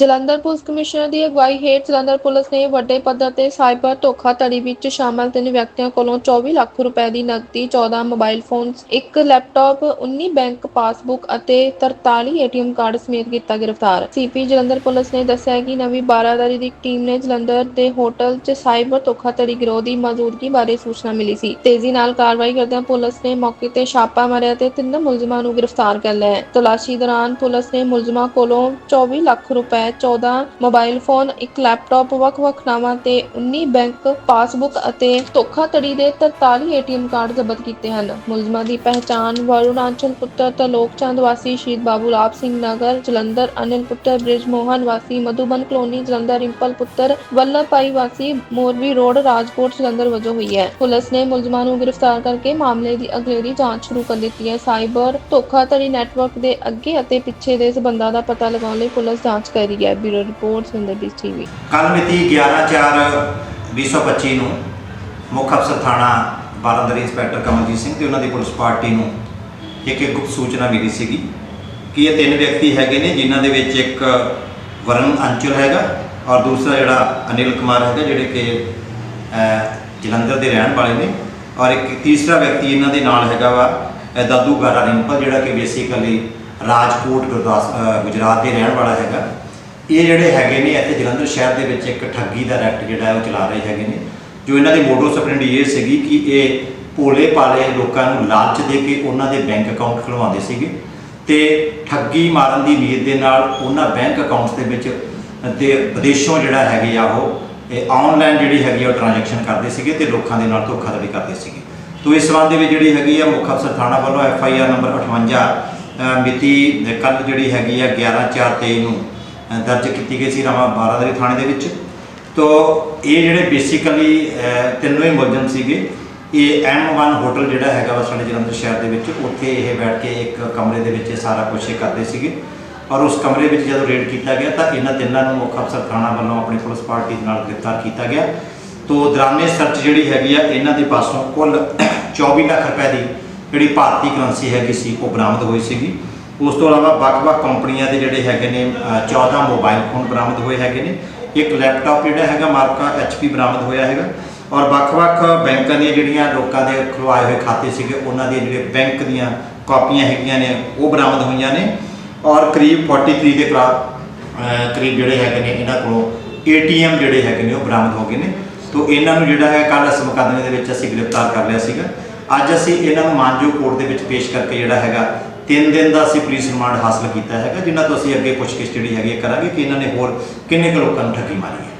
Jalandhar police commissioner ਦੀ ਅਗਵਾਈ ਹੇਠ Jalandhar police ਨੇ ਵੱਡੇ ਪੱਧਰ ਤੇ ਸਾਈਬਰ ਧੋਖਾਧੜੀ ਵਿੱਚ ਸ਼ਾਮਲ ਤਿੰਨ ਵਿਅਕਤੀਆਂ ਕੋਲੋਂ 24 ਲੱਖ ਰੁਪਏ ਦੀ ਨਕਦੀ 14 ਮੋਬਾਈਲ ਫੋਨਸ, ਇੱਕ ਲੈਪਟਾਪ 19 ਬੈਂਕ ਪਾਸਬੁੱਕ ਅਤੇ 43 ਏਟੀਐਮ ਕਾਰਡ ਸਮੇਤ ਕੀਤਾ ਗ੍ਰਿਫਤਾਰ। ਸੀਪੀ ਜਲੰਧਰ ਪੁਲਿਸ ਨੇ ਦੱਸਿਆ ਕਿ ਨਵੀਂ ਬਾਰਾਦਾਰੀ ਦੀ ਇੱਕ ਟੀਮ ਨੇ ਜਲੰਧਰ ਦੇ ਹੋਟਲ 'ਚ ਸਾਈਬਰ ਧੋਖਾਧੜੀ ਗਿਰੋਹ ਦੀ ਮੌਜੂਦਗੀ ਬਾਰੇ ਸੂਚਨਾ ਮਿਲੀ ਸੀ। ਤੇਜ਼ੀ ਨਾਲ ਕਾਰਵਾਈ ਕਰਦਿਆਂ ਪੁਲਿਸ ਨੇ ਮੌਕੇ ਤੇ ਛਾਪਾ ਮਾਰਿਆ ਤੇ ਤਿੰਨ ਮੁਲਜ਼ਮਾਂ ਨੂੰ ਗ੍ਰਿਫਤਾਰ ਕਰ ਲਿਆ। ਤਲਾਸ਼ੀ ਦੌਰਾਨ ਪੁਲਿਸ ਨੇ ਮੁਲਜ਼ਮਾਂ ਕੋਲੋਂ 24 ਲੱਖ ਰੁਪਏ 14 ਮੋਬਾਈਲ ਫੋਨ, ਇੱਕ ਲੈਪਟਾਪ, ਵੱਖ-ਵੱਖ ਨਾਵਾਂ ਤੇ 19 ਬੈਂਕ, ਪਾਸਬੁੱਕ ਅਤੇ ਧੋਖਾਧੜੀ ਦੇ 43 ਏਟੀਐਮ ਕਾਰਡ ਜ਼ਬਤ ਕੀਤੇ ਹਨ। ਮੁਲਜ਼ਮਾਂ ਦੀ ਪਹਿਚਾਣ, ਵਰੁਣਾਚਲ ਪੁੱਤਰ ਤਲੋਕ ਚੰਦ ਵਾਸੀ ਸ਼ਹੀਦ ਬਾਬੂ ਲਾਭ ਸਿੰਘ ਨਗਰ, ਜਲੰਧਰ ਅਨਿਲ ਪੁੱਤਰ ਬ੍ਰਿਜ ਮੋਹਨ ਵਾਸੀ, ਮਧੂਬਨ ਕਲੋਨੀ, ਜਲੰਧਰ ਰਿੰਪਲ ਪੁੱਤਰ ਵੱਲਭ ਭਾਈ ਵਾਸੀ, ਮੋਰਵੀ ਰੋਡ, ਰਾਜਕੋਟ, ਜਲੰਧਰ ਵਜੋਂ ਹੋਈ ਹੈ। ਪੁਲਿਸ ਨੇ ਮੁਲਜ਼ਮਾਂ ਨੂੰ ਗ੍ਰਿਫਤਾਰ ਕਰਕੇ ਮਾਮਲੇ ਦੀ ਅਗਲੇਰੀ ਜਾਂਚ ਸ਼ੁਰੂ ਕਰ ਦਿੱਤੀ ਹੈ। ਸਾਈਬਰ ਧੋਖਾਧੜੀ ਨੈਟਵਰਕ ਦੇ ਅੱਗੇ ਅਤੇ ਪਿੱਛੇ ਦੇ ਸਬੰਧਾਂ ਦਾ ਪਤਾ ਲਗਾਉਣ ਲਈ ਪੁਲਿਸ ਜਾਂਚ ਕਰ ਰਹੀ ਹੈ ਬਿਊਰੋ ਰਿਪੋਰਟ ਸੁੰਦਰ ਟੀਵੀ ਕੱਲ ਮਿਤੀ 11/4/2025 ਨੂੰ ਮੁੱਖ ਅਫਸਰ ਥਾਣਾ ਬਾਰਾਂਦਰੀ ਇੰਸਪੈਕਟਰ ਕਮਲਜੀਤ ਸਿੰਘ ਤੇ ਉਹਨਾਂ ਦੀ ਪੁਲਿਸ ਪਾਰਟੀ ਨੂੰ ਇੱਕ ਇੱਕ ਗੁਪਤ ਸੂਚਨਾ ਮਿਲੀ ਸੀਗੀ ਕਿ ਇਹ ਤਿੰਨ ਵਿਅਕਤੀ ਹੈਗੇ ਨੇ, ਜਿਨ੍ਹਾਂ ਦੇ ਵਿੱਚ ਇੱਕ ਵਰਨ ਅੰਚਲ ਹੈਗਾ ਔਰ ਦੂਸਰਾ ਜਿਹੜਾ ਅਨਿਲ ਕੁਮਾਰ ਹੈਗਾ, ਜਿਹੜੇ ਕਿ ਜਲੰਧਰ ਦੇ ਰਹਿਣ ਵਾਲੇ ਨੇ ਔਰ ਇੱਕ ਤੀਸਰਾ ਵਿਅਕਤੀ ਇਹਨਾਂ ਦੇ ਨਾਲ ਹੈਗਾ ਵਾ ਦਾਦੂ ਗਾਰਾ ਰਿੰਪਲ, ਜਿਹੜਾ ਕਿ ਬੇਸਿਕਲੀ ਰਾਜਕੋਟ ਗੁਰਦਾਸ ਗੁਜਰਾਤ ਦੇ ਰਹਿਣ ਵਾਲਾ ਹੈਗਾ। ਇਹ ਜਿਹੜੇ ਹੈਗੇ ਨੇ ਇੱਥੇ ਜਲੰਧਰ ਸ਼ਹਿਰ ਦੇ ਵਿੱਚ ਇੱਕ ਠੱਗੀ ਦਾ ਰੈਕਟ ਜਿਹੜਾ ਹੈ ਉਹ ਚਲਾ ਰਹੇ ਹੈਗੇ ਨੇ, ਜੋ ਇਹਨਾਂ ਦੀ ਮੋਟੋ ਸਪਰੈਂਡੀ ਇਹ ਸੀਗੀ ਕਿ ਇਹ ਭੋਲੇ ਪਾਲੇ ਲੋਕਾਂ ਨੂੰ ਲਾਲਚ ਦੇ ਕੇ ਉਹਨਾਂ ਦੇ ਬੈਂਕ ਅਕਾਊਂਟ ਖੁਲਵਾਉਂਦੇ ਸੀਗੇ ਤੇ ਠੱਗੀ ਮਾਰਨ ਦੀ ਨੀਅਤ ਦੇ ਨਾਲ ਉਹਨਾਂ ਬੈਂਕ ਅਕਾਊਂਟਸ ਦੇ ਵਿੱਚ ਤੇ ਵਿਦੇਸ਼ੋਂ ਜਿਹੜਾ ਹੈਗੇ ਆ ਉਹ, ਇਹ ਆਨਲਾਈਨ ਜਿਹੜੀ ਹੈਗੀ ਆ ਉਹ ਟ੍ਰਾਂਜੈਕਸ਼ਨ ਕਰਦੇ ਸੀਗੇ ਤੇ ਲੋਕਾਂ ਦੇ ਨਾਲ ਧੋਖਾਧੜੀ ਕਰਦੇ ਸੀਗੇ। ਤੋ ਇਸ ਸੰਬੰਧ ਦੇ ਵਿੱਚ ਜਿਹੜੀ ਹੈਗੀ ਆ ਮੁੱਖ ਅਫਸਰ ਥਾਣਾ ਵੱਲੋਂ ਐਫ ਆਈ ਆਰ ਨੰਬਰ 58 ਮਿਤੀ ਕੱਲ ਜਿਹੜੀ ਹੈਗੀ ਆ 11/4/23 ਨੂੰ ਦਰਜ ਕੀਤੀ ਗਈ ਸੀ ਰਾਮਾ ਬਾਰਾਦਰੀ ਥਾਣੇ ਦੇ ਵਿੱਚ। ਤੋ ਇਹ ਜਿਹੜੇ ਬੇਸਿਕਲੀ ਤਿੰਨੋਂ ਹੀ ਮੁਲਜ਼ਮ ਸੀਗੇ, ਇਹ M1 ਹੋਟਲ ਜਿਹੜਾ ਹੈਗਾ ਵਾ ਸਾਡੇ ਜਲੰਧਰ ਸ਼ਹਿਰ ਦੇ ਵਿੱਚ, ਉੱਥੇ ਇਹ ਬੈਠ ਕੇ ਇੱਕ ਕਮਰੇ ਦੇ ਵਿੱਚ ਇਹ ਸਾਰਾ ਕੁਝ ਇਹ ਕਰਦੇ ਸੀਗੇ। ਔਰ ਉਸ ਕਮਰੇ ਵਿੱਚ ਜਦੋਂ ਰੇਡ ਕੀਤਾ ਗਿਆ, ਤਾਂ ਇਹਨਾਂ ਤਿੰਨਾਂ ਨੂੰ ਮੁੱਖ ਅਫਸਰ ਥਾਣਾ ਵੱਲੋਂ ਆਪਣੀ ਪੁਲਿਸ ਪਾਰਟੀ ਦੇ ਨਾਲ ਗ੍ਰਿਫਤਾਰ ਕੀਤਾ ਗਿਆ। ਤੋ ਦੌਰਾਨੇ ਸਰਚ ਜਿਹੜੀ ਹੈਗੀ ਆ, ਇਹਨਾਂ ਦੇ ਪਾਸੋਂ ਕੁੱਲ 24 ਲੱਖ ਰੁਪਏ ਦੀ ਜਿਹੜੀ ਭਾਰਤੀ ਕਰੰਸੀ ਹੈਗੀ ਸੀ, ਉਹ ਬਰਾਮਦ ਹੋਈ ਸੀਗੀ। ਉਸ ਤੋਂ ਇਲਾਵਾ ਵੱਖ-ਵੱਖ ਕੰਪਨੀਆਂ ਦੇ ਜਿਹੜੇ ਹੈਗੇ ਨੇ ਅ, 14 ਮੋਬਾਈਲ ਫੋਨ ਬਰਾਮਦ ਹੋਏ ਹੈਗੇ ਨੇ। ਇੱਕ ਲੈਪਟਾਪ ਜਿਹੜਾ ਹੈਗਾ ਮਾਰਕਾ HP ਬਰਾਮਦ ਹੋਇਆ ਹੈਗਾ। ਔਰ ਵੱਖ-ਵੱਖ ਬੈਂਕਾਂ ਦੀਆਂ ਜਿਹੜੀਆਂ ਲੋਕਾਂ ਦੇ ਖੁਲਵਾਏ ਹੋਏ ਖਾਤੇ ਸੀਗੇ ਉਹਨਾਂ ਦੇ ਜਿਹੜੇ ਬੈਂਕ ਦੀਆਂ ਕਾਪੀਆਂ ਹੈਗੀਆਂ ਨੇ ਉਹ ਬਰਾਮਦ ਹੋਈਆਂ ਨੇ। ਔਰ ਕਰੀਬ 43 ਦੇ ਕਰਾ ਕਰੀਬ ਜਿਹੜੇ ਹੈਗੇ ਨੇ ਇਹਨਾਂ ਕੋਲੋਂ ATM ਜਿਹੜੇ ਹੈਗੇ ਨੇ ਉਹ ਬਰਾਮਦ ਹੋ ਗਏ ਨੇ। ਤੋਂ ਇਹਨਾਂ ਨੂੰ ਜਿਹੜਾ ਹੈ ਕੱਲ ਇਸ ਮੁਕੱਦਮੇ ਦੇ ਵਿੱਚ ਅਸੀਂ ਗ੍ਰਿਫਤਾਰ ਕਰ ਲਿਆ ਸੀਗਾ। ਅੱਜ ਅਸੀਂ ਇਹਨਾਂ ਨੂੰ ਮਾਨਜੋ ਕੋਰਟ ਦੇ ਵਿੱਚ ਪੇਸ਼ ਕਰਕੇ ਜਿਹੜਾ ਹੈਗਾ 3 ਦਿਨ ਦਾ ਅਸੀਂ ਪੁਲਿਸ ਰਿਮਾਂਡ ਹਾਸਲ ਕੀਤਾ ਹੈਗਾ ਜਿਨ੍ਹਾਂ ਤੋਂ ਅਸੀਂ ਅੱਗੇ ਪੁੱਛਗਿੱਛ ਜਿਹੜੀ ਹੈਗੀ ਹੈ ਕਰਾਂਗੇ ਕਿ ਇਹਨਾਂ ਨੇ ਹੋਰ ਕਿੰਨੇ ਕੁ ਲੋਕਾਂ ਨੂੰ ਠੱਗੀ ਮਾਰੀ ਹੈ।